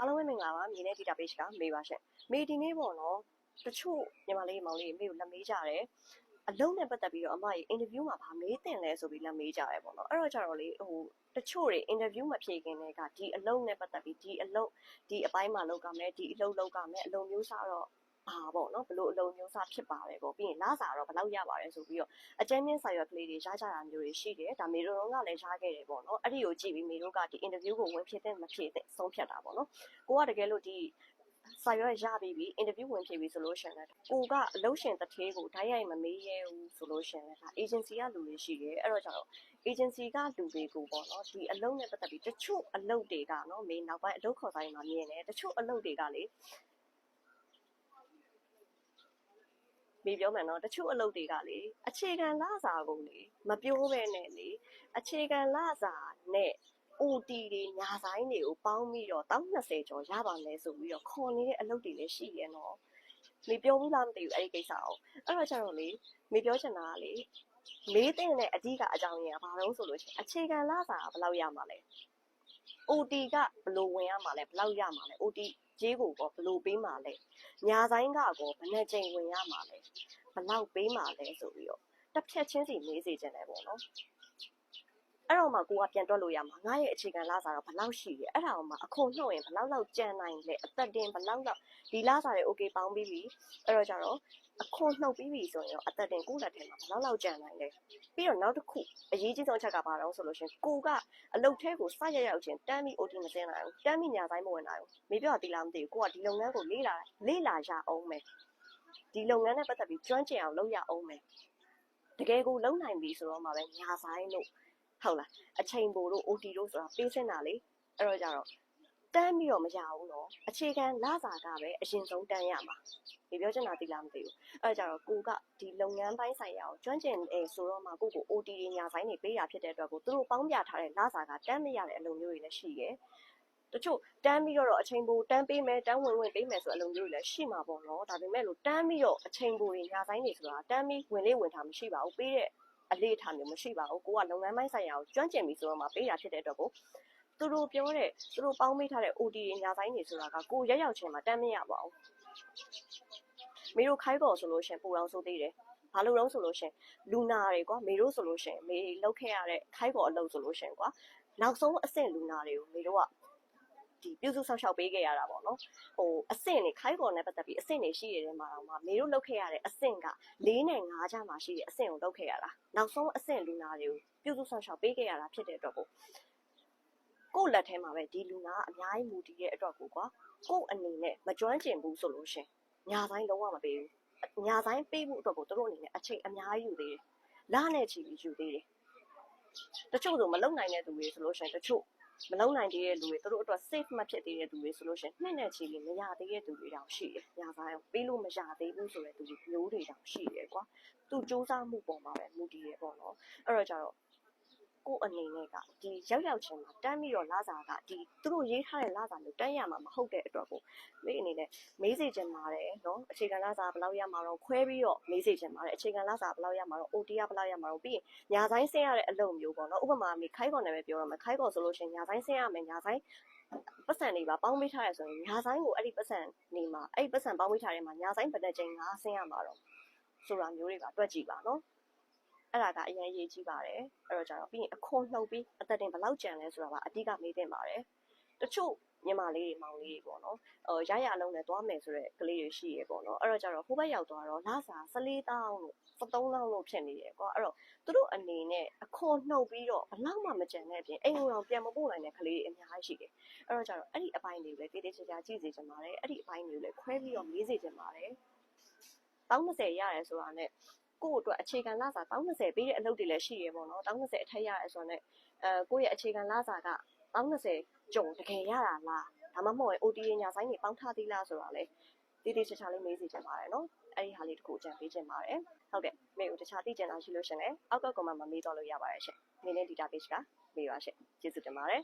အားလုံးပဲမင်္ဂလာပါမြေနဲ့ database ကမေးပါရှင်မေဒီနေ့ပေါ့နော်တချို့ညီမလေးမောင်လေးမေကိုလက်မေးကြတယ်အလုံးနဲ့ပတ်သက်ပြီးတော့အမကြီး interview မှာဗာမေးတင်လဲဆိုပြီးလက်မေးကြတယ်ပေါ့နော်အဲ့တော့ကြတော့လေဟိုတချို့တွေ interview မဖြေခင်တည်းကဒီအလုံးနဲ့ပတ်သက်ပြီးဒီအလုံးဒီအပိုင်းမှာလောက်ကမယ်ဒီအလုံးလောက်ကမယ်အလုံးမျိုးစားတော့ ပါပေါ့နော်ဘလို့အလုံးမျိုးစားဖြစ်ပါတယ်ပေါ့ပြီးရင်လာစာတော့ဘယ်လောက်ရပါတယ်ဆိုပြီးတော့အကျဉ်းချင်းစာရွက်ကလေးတွေရကြတာမျိုးတွေရှိတယ်ဒါမေတို့ကလည်းရခဲ့တယ်ပေါ့နော်အဲ့ဒီကိုကြည့်ပြီးမေတို့ကဒီ interview ကိုဝင်ဖြစ်တဲ့မဖြစ်တဲ့ဆုံးဖြတ်တာပေါ့နော်ကိုကတကယ်လို့ဒီစာရွက်ရပြီးပြီ interview ဝင်ဖြစ်ပြီဆိုလို့ရှိရင်လည်းကိုကအလုပ်ရှင်တစ်သေးကိုဓာတ်ရိုက်မမေးရဘူးဆိုလို့ရှိရင်လည်းဒါ agency ကလူတွေရှိတယ်အဲ့တော့ကျတော့ agency ကလူတွေကိုပေါ့နော်ဒီအလုပ်နဲ့ပတ်သက်ပြီးတချို့အလုပ်တွေကနော်မေနောက်ပိုင်းအလုပ်ခေါ်ဆိုင်မှာမြင်တယ်တချို့အလုပ်တွေကလေ မေပြောမယ်နော်တချို့အလုပ်တွေကလေအခြေခံလစာကိုလေမပြောဘဲနဲ့လေအခြေခံလစာနဲ့ OT တွေညာဆိုင်တွေကိုပေါင်းပြီးတော့1020ကျော်ရပါမယ်ဆိုပြီးတော့ခေါ်နေတဲ့အလုပ်တွေလည်းရှိရနော်မေပြောဘူးလားမသိဘူးအဲ့ဒီကိစ္စအောင်အဲ့တော့ကျတော့လေမေပြောချင်တာကလေမေးတဲ့အဓိကအကြောင်းရင်းကဘာလို့ဆိုလို့ရှိရင်အခြေခံလစာကဘယ်လောက်ရမှာလဲ OT ကဘယ်လိုဝင်ရမှာလဲဘယ်လောက်ရမှာလဲ OT ကြေးကိုကောဘယ်လိုပေးမှာလဲညာဆိုင်ကကောဘယ်နှချိန်ဝင်ရမှာလဲဘယ်လောက်ပေးမှာလဲဆိုပြီးတော့တစ်ဖြတ်ချင်းစီမေးစေချင်တယ်ပေါ့နော် အဲ့တော့မှကိုကပြန်တွက်လို့ရမှာငါရဲ့အခြေခံလစာတော့ဘယ်လောက်ရှိလဲအဲ့ဒါအောင်မှအခွန်နှုတ်ရင်ဘယ်လောက်လောက်ကြံနိုင်လဲအသက်တင်ဘယ်လောက်လောက်ဒီလစာတွေ okay ပေါင်းပြီးပြီအဲ့တော့ကြတော့အခွန်နှုတ်ပြီးပြီဆိုရင်တော့အသက်တင်ကိုယ့်လက်ထဲမှာဘယ်လောက်လောက်ကြံနိုင်လဲပြီးတော့နောက်တစ်ခုအရေးကြီးဆုံးအချက်ကဘာလဲဆိုလို့ရှင်ကိုကအလုတ်ထဲကိုစရရောက်ချင်းတမ်းပြီး OT မစင်းနိုင်ဘူးတမ်းပြီးညာဆိုင်မဝင်နိုင်ဘူးမေပြောတာတီလာမသိဘူးကိုကဒီလုပ်ငန်းကိုလေးလာလေးလာရအောင်မယ်ဒီလုပ်ငန်းနဲ့ပတ်သက်ပြီးကျွမ်းကျင်အောင်လုပ်ရအောင်မယ်တကယ်ကိုလုံနိုင်ပြီဆိုတော့မှပဲညာဆိုင်လို့ ဟုတ်လားအချိန်ပိုတို့ OT တို့ဆိုတာပေးစင်းတာလေအဲ့တော့ကြတော့တန်းပြီးတော့မရဘူးနော်အခြေခံလစာကပဲအရင်ဆုံးတန်းရမှာဒီပြောချင်တာသိလားမသိဘူးအဲ့ကြတော့ကိုကဒီလုပ်ငန်းပိုင်းဆိုင်ရာကိုကျွမ်းကျင်အဲဆိုတော့မှကိုကို OT တွေညာဆိုင်တွေပေးရဖြစ်တဲ့အတွက်ကိုသူတို့ပေါင်းပြထားတဲ့လစာကတန်းမရတဲ့အလုပ်မျိုးတွေလည်းရှိတယ်တချို့တန်းပြီးတော့အချိန်ပိုတန်းပေးမယ်တန်းဝင်ဝင်ပေးမယ်ဆိုအလုံးမျိုးတွေလည်းရှိမှာပေါ့နော်ဒါပေမဲ့လို့တန်းပြီးတော့အချိန်ပိုတွေညာဆိုင်တွေဆိုတာတန်းပြီးဝင်လေးဝင်ထားမရှိပါဘူးပေးတဲ့ အလေးထားမျိုးမရှိပါဘူးကိုကလုပ်ငန်းပိုင်းဆိုင်ရာကိုကျွမ်းကျင်ပြီဆိုတော့မှပေးတာဖြစ်တဲ့အတွက်ကိုသူတို့ပြောတဲ့သူတို့ပေါင်းပေးထားတဲ့ OD တွေညာဆိုင်တွေဆိုတာကကိုရက်ရောက်ချင်းမှာတန်းမရပါဘူးမေတို့ခိုင်းပေါ်ဆိုလို့ရှင်ပူအောင်ဆိုသေးတယ်ဘာလို့တော့ဆိုလို့ရှင်လူနာတွေကွာမေတို့ဆိုလို့ရှင်မေလောက်ခဲ့ရတဲ့ခိုင်းပေါ်အလုပ်ဆိုလို့ရှင်ကွာနောက်ဆုံးအဆင့်လူနာတွေကိုမေတို့က ဒီပြုစုဆောက်ရှောက်ပေးခဲ့ရတာပေါ့နော်ဟိုအဆင့်တွေခိုင်းပေါ်နဲ့ပတ်သက်ပြီးအဆင့်တွေရှိနေတဲ့မှာတော့မှမေတို့လောက်ခဲ့ရတဲ့အဆင့်က၄နဲ့၅ချမှာရှိတဲ့အဆင့်ကိုလောက်ခဲ့ရတာနောက်ဆုံးအဆင့်လူနာတွေကိုပြုစုဆောက်ရှောက်ပေးခဲ့ရတာဖြစ်တဲ့အတွက်ကိုကိုယ့်လက်ထဲမှာပဲဒီလူနာကအများကြီးမူတည်တဲ့အတွက်ကိုကွာကိုယ့်အနေနဲ့မကျွမ်းကျင်ဘူးဆိုလို့ရှင်ညာဆိုင်လုံးဝမပေးဘူးညာဆိုင်ပေးဖို့အတွက်ကိုတို့အနေနဲ့အချိန်အများကြီးယူသေးတယ်လနဲ့ချီပြီးယူသေးတယ်တချို့ဆိုမလုံနိုင်တဲ့သူတွေဆိုလို့ရှင်တချို့ မလုံနိုင်သေးတဲ့လူတွေသူတို့အတွက် safe မဖြစ်သေးတဲ့သူတွေဆိုလို့ရှင်နှစ်နဲ့ချီပြီးမရသေးတဲ့သူတွေတောင်ရှိတယ်ညာဆိုင်ကိုပေးလို့မရသေးဘူးဆိုတဲ့သူတွေမျိုးတွေတောင်ရှိတယ်ကွာသူစူးစမ်းမှုပေါ်မှာပဲမူတည်တယ်ပေါ့နော်အဲ့တော့ကြတော့ ကို့အနေနဲ့ကဒီရောက်ရောက်ချင်းမှာတန်းပြီးတော့လာစာကဒီသူတို့ရေးထားတဲ့လာစာမျိုးတန်းရမှာမဟုတ်တဲ့အတွက်ကိုမိအနေနဲ့မေးစေချင်ပါတယ်နော်အခြေခံလာစာဘယ်လောက်ရမှာတော့ခွဲပြီးတော့မေးစေချင်ပါတယ်အခြေခံလာစာဘယ်လောက်ရမှာတော့ OT ကဘယ်လောက်ရမှာတော့ပြီးရင်ညာဆိုင်ဆင်းရတဲ့အလုပ်မျိုးပေါ့နော်ဥပမာမိခိုင်းကော်နဲ့ပဲပြောရမယ်ခိုင်းကော်ဆိုလို့ရှိရင်ညာဆိုင်ဆင်းရမယ်ညာဆိုင်ပတ်စံတွေပါပေါင်းပေးထားရဆိုရင်ညာဆိုင်ကိုအဲ့ဒီပတ်စံနေမှာအဲ့ဒီပတ်စံပေါင်းပေးထားတဲ့မှာညာဆိုင်ဘယ်နှချိန်ငါဆင်းရမှာတော့ဆိုတာမျိုးတွေကတွက်ကြည့်ပါနော် အဲ့ဒါကအရင်ရေးကြည့်ပါတယ်အဲ့တော့ကြတော့ပြီးရင်အခွန်နှုတ်ပြီးအသက်တင်ဘယ်လောက်ကြံလဲဆိုတာကအဓိကမေးတင်ပါတယ်တချို့မြန်မာလေးတွေမောင်လေးတွေပေါ့နော်ဟိုရရအလုံးနဲ့သွားမယ်ဆိုတဲ့ကလေးတွေရှိရေပေါ့နော်အဲ့တော့ကြတော့ဟိုဘက်ရောက်သွားတော့လစာ14တောင်းလို့13တောင်းလို့ဖြစ်နေတယ်ကွာအဲ့တော့သူတို့အနေနဲ့အခွန်နှုတ်ပြီးတော့ဘလောက်မှမကြံတဲ့အပြင်အိမ်ကောင်ပြန်မပို့နိုင်တဲ့ကလေးတွေအများကြီးရှိတယ်အဲ့တော့ကြတော့အဲ့ဒီအပိုင်းတွေကိုလည်းတေးသေးချာချာကြည့်စေချင်ပါတယ်အဲ့ဒီအပိုင်းတွေကိုလည်းခွဲပြီးတော့မေးစေချင်ပါတယ်30ရတယ်ဆိုတာနဲ့ ကိုယ့်အတွက်အခြေခံလစာ30ပေးတဲ့အလုပ်တွေလည်းရှိရပေါ့နော်30အထက်ရတယ်ဆိုတော့ ਨੇ အဲကိုယ့်ရဲ့အခြေခံလစာက30ကြုံတကယ်ရတာလားဒါမှမဟုတ်ရင် OT ညာဆိုင်တွေပေါင်းထားသေးလားဆိုတော့လေတိတိကျကျလေးမေးစီချင်ပါတယ်နော်အဲ့ဒီဟာလေးတခုအကြံပေးချင်ပါတယ်ဟုတ်ကဲ့မေကိုတခြားသိချင်တာရှိလို့ရှင်လေအောက်က comment မှာမေးတော့လို့ရပါတယ်ရှင်မင်းလေး database ကမေးပါရှင်ကျေးဇူးတင်ပါတယ်